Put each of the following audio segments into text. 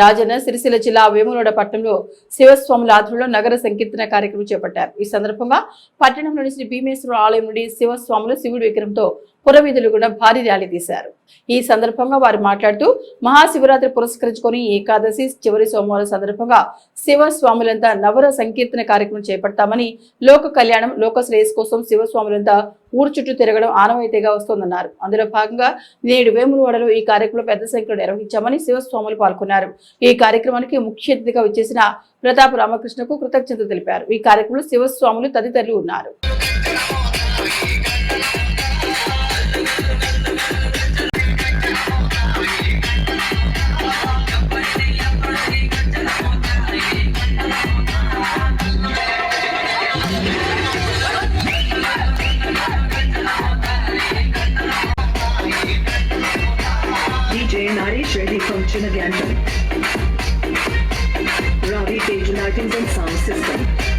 రాజన్న సిరిసిల్ల జిల్లా వేములవాడ పట్టణంలో శివస్వాముల ఆధ్వర్యంలో నగర సంకీర్తన కార్యక్రమం చేపట్టారు. ఈ సందర్భంగా పట్టణంలోని శ్రీ భీమేశ్వర ఆలయం నుండి శివస్వాములు శివుడి విగ్రహంతో పురవీధులు కూడా భారీ ర్యాలీ తీశారు. ఈ సందర్భంగా వారు మాట్లాడుతూ మహాశివరాత్రి పురస్కరించుకొని ఏకాదశి చివరి సోమవారం సందర్భంగా శివస్వాములంతా నవర సంకీర్తన కార్యక్రమం చేపడతామని లోక కళ్యాణం లోక శ్రేయస్ కోసం శివస్వాములంతా ఊరు చుట్టూ తిరగడం ఆనవాయితీగా వస్తోందన్నారు. అందులో భాగంగా నేడు వేములవాడలో ఈ కార్యక్రమం పెద్ద సంఖ్యలో నిర్వహించామని శివస్వాములు పాల్గొన్నారు. ఈ కార్యక్రమానికి ముఖ్య అతిథిగా వచ్చేసిన ప్రతాప్ రామకృష్ణకు కృతజ్ఞతలు తెలిపారు. ఈ కార్యక్రమంలో శివస్వాములు తదితరులు ఉన్నారు. DJ Naresh Reddy from Lightings and Sound System.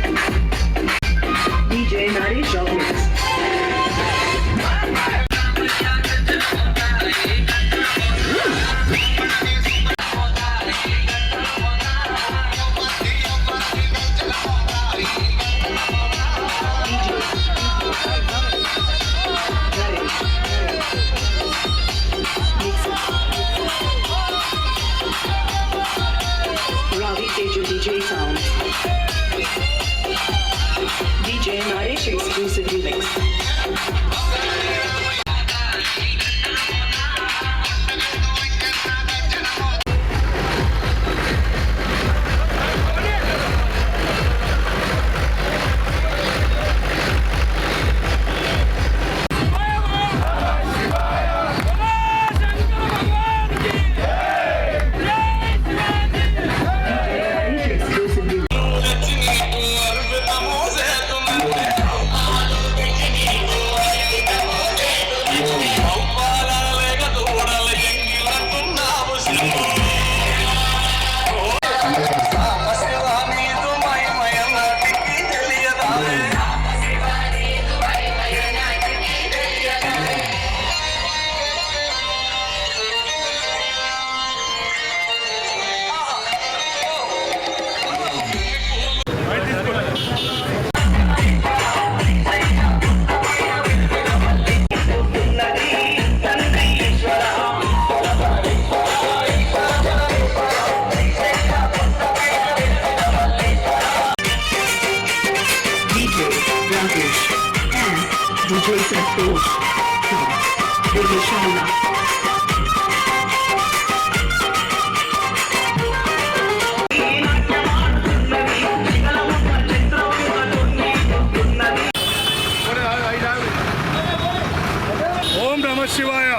ఓం నమ శివాయ.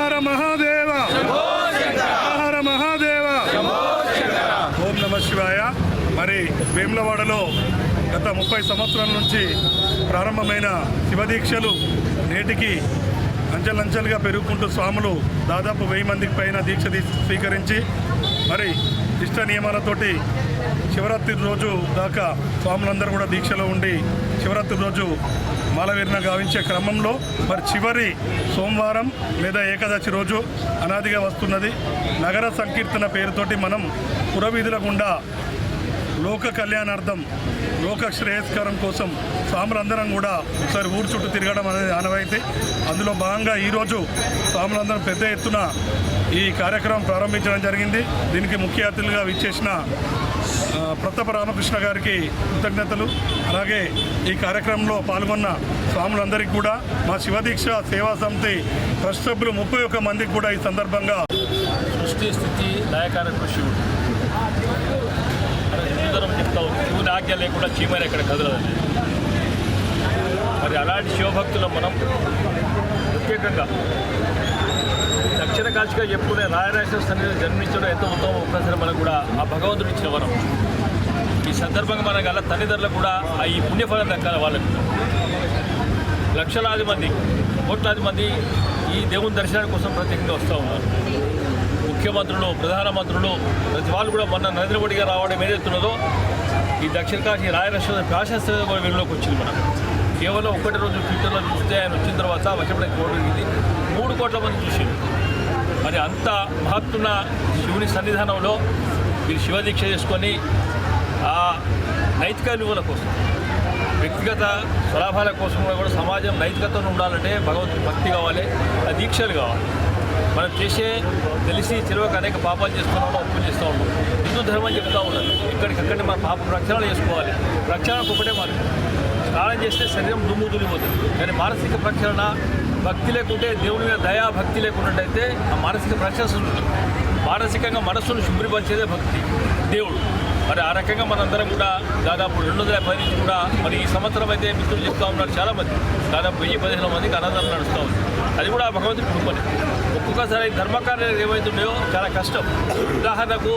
హర మహాదేవ. హర మహాదేవ. ఓం నమ శివాయ. మరి వేములవాడలో గత ముప్పై సంవత్సరాల నుంచి ప్రారంభమైన శివదీక్షలు నేటికి అంచెలంచెలుగా పెరుగుకుంటూ స్వాములు దాదాపు వెయ్యి మందికి పైన దీక్ష స్వీకరించి మరి ఇష్ట నియమాలతోటి శివరాత్రి రోజు దాకా స్వాములందరూ కూడా దీక్షలో ఉండి శివరాత్రి రోజు మాలవీరణ గావించే క్రమంలో మరి చివరి సోమవారం లేదా ఏకాదశి రోజు అనాదిగా వస్తున్నది. నగర సంకీర్తన పేరుతోటి మనం పురవీధుల గుండా లోక కళ్యాణార్థం లోక శ్రేయస్కరం కోసం స్వాములందరం కూడా ఒకసారి ఊరు చుట్టూ తిరగడం అనేది ఆనవాయితీ. అందులో భాగంగా ఈరోజు స్వాములందరం పెద్ద ఎత్తున ఈ కార్యక్రమం ప్రారంభించడం జరిగింది. దీనికి ముఖ్య అతిథులుగా విచ్చేసిన ప్రతాప రామకృష్ణ గారికి కృతజ్ఞతలు. అలాగే ఈ కార్యక్రమంలో పాల్గొన్న స్వాములందరికీ కూడా మా శివదీక్ష సేవా సమితి ట్రస్ట్ సభ్యులు ముప్పై ఒక్క మందికి కూడా ఈ సందర్భంగా సృష్టి స్థితి లయకారక శివుడు మరి హిందూధర్మం చెప్తావు శివుని ఆజ్ఞ లేకుండా చీమని ఎక్కడ కదలదండి. మరి అలాంటి శివభక్తులు మనం ప్రత్యేకంగా దక్షిణ కాశీగా చెప్పుకునే రాయరాజేశ్వర సన్నిధిలో జన్మించడం ఎంతో ఉత్తమ ఒక్కసారి మనకు కూడా ఆ భగవంతుడు ఇచ్చిన వరం. ఈ సందర్భంగా మనకు అలా తల్లిదండ్రులకు కూడా ఆ ఈ పుణ్యఫలం దక్కాలి వాళ్ళకు. లక్షలాది మంది కోట్లాది మంది ఈ దేవుని దర్శనం కోసం ప్రత్యేకంగా వస్తూ ఉన్నారు. ముఖ్యమంత్రులు ప్రధానమంత్రులు ప్రతి వాళ్ళు కూడా మొన్న నరేంద్ర మోడీ గారు రావడం ఏదైతున్నదో ఈ దక్షిణ కాశీ రాయలక్ష్మ ప్రాశస్త్యంగా కూడా వెలుగులోకి వచ్చింది మనం కేవలం ఒకటి రోజు ట్విట్టర్లో చూస్తే ఆయన వచ్చిన తర్వాత వచ్చేప్పటికి కోటి ఇది. మూడు కోట్ల మంది చూసింది మరి అంత మహత్తున్న శివుని సన్నిధానంలో మీరు శివదీక్ష చేసుకొని ఆ నైతిక విలువల కోసం వ్యక్తిగత స్వలాభాల కోసం కూడా సమాజం నైతికతను ఉండాలంటే భగవంతుని భక్తి కావాలి ఆ దీక్షలు కావాలి. మనం చేసే తెలిసి తెలియక అనేక పాపాలు చేస్తున్నాం అప్పులు చేస్తూ ఉన్నాం. హిందూ ధర్మం చెప్తా ఉన్నది ఇక్కడికక్కడే మన పాపం రక్షణ చేసుకోవాలి. రక్షణకు ఒకటే మార్గం. స్నానం చేస్తే శరీరం దుమ్ము దులిపోతుంది. కానీ మానసిక ప్రక్షాళన భక్తి లేకుంటే దేవుని మీద దయా భక్తి లేకున్నట్టయితే ఆ మానసిక ప్రక్షాళన మానసికంగా మనస్సును శుభ్రపరిచేదే భక్తి. దేవుడు. మరి ఆ రకంగా మనందరం కూడా దాదాపు రెండు వందల పది నుంచి కూడా మరి ఈ సంవత్సరం అయితే మిత్రులు చెప్తా ఉన్నారు చాలామంది. దాదాపు వెయ్యి పదిహేను మందికి అనంతరం నడుస్తూ ఉంది. అది కూడా భగవంతుడి కుటుంబం ఒక్కొక్కసారి ధర్మకార్యాలు ఏవైతున్నాయో చాలా కష్టం. ఉదాహరణకు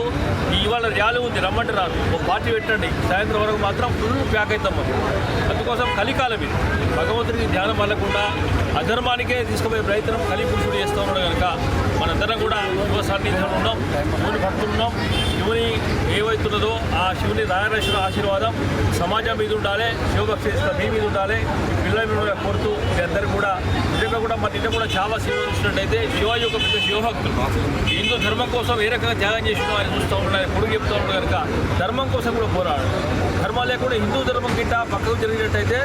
ఇవాళ ర్యాలీ ఉంది రమ్మంటే రాదు. ఒక పార్టీ పెట్టండి సాయంత్రం వరకు మాత్రం ఫుల్ ప్యాక్ అవుతాం మనం. అందుకోసం కలికాలం ఇది. భగవంతుడికి ధ్యానం వల్లకుండా అధర్మానికే తీసుకుపోయే ప్రయత్నం కలి పురుషుడు చేస్తూ ఉన్నాడు కనుక మనందరం కూడా యువ సాన్నిధ్యం ఉన్నాం. శివుని భక్తులు ఉన్నాం? శివుని ఏవైతున్నదో ఆ శివుని రాయనేశ్వర ఆశీర్వాదం సమాజం మీద ఉండాలి శివభక్తి మీ మీద ఉండాలి. పిల్లల మీద కోరుతూ మీ అందరూ కూడా నిజంగా కూడా మన నిన్న కూడా చాలా సేవ చూసినట్టయితే శివాజీ యొక్క పెద్ద శివభక్తులు. హిందూ ధర్మం కోసం ఏ రకంగా త్యాగం చేసినా ఆయన చూస్తూ ఉన్నారు పొడుగు చెప్తూ ఉన్నారు కనుక ధర్మం కోసం కూడా పోరాడు ధర్మం లేకుండా హిందూ ధర్మం గిట్ట పక్కకు జరిగినట్టయితే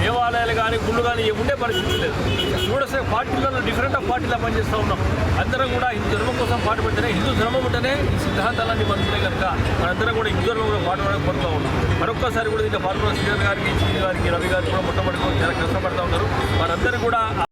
దేవాలయాలు కానీ గుళ్ళు కానీ ఏ ఉండే పరిస్థితి లేదు. చూడసే పార్టీలలో డిఫరెంట్ ఆఫ్ పార్టీలో పనిచేస్తూ ఉన్నాం. అందరం మనందరం కూడా హిందూ ధర్మం కోసం పాటుపడితేనే హిందూ ధర్మం ఉంటేనే ఈ సిద్ధాంతాలన్నీ మనసులే కనుక మనందరం కూడా హిందూ ధర్మం కూడా పాటుపడడం పడుతూ ఉన్నాం. మరొక్కసారి కూడా దీంట్లో పాల్గొన్న శ్రీధర్ గారికి శ్రీ గారికి రవి గారికి కూడా మొట్టమొదటి చాలా కష్టపడుతూ ఉన్నారు. వారందరూ కూడా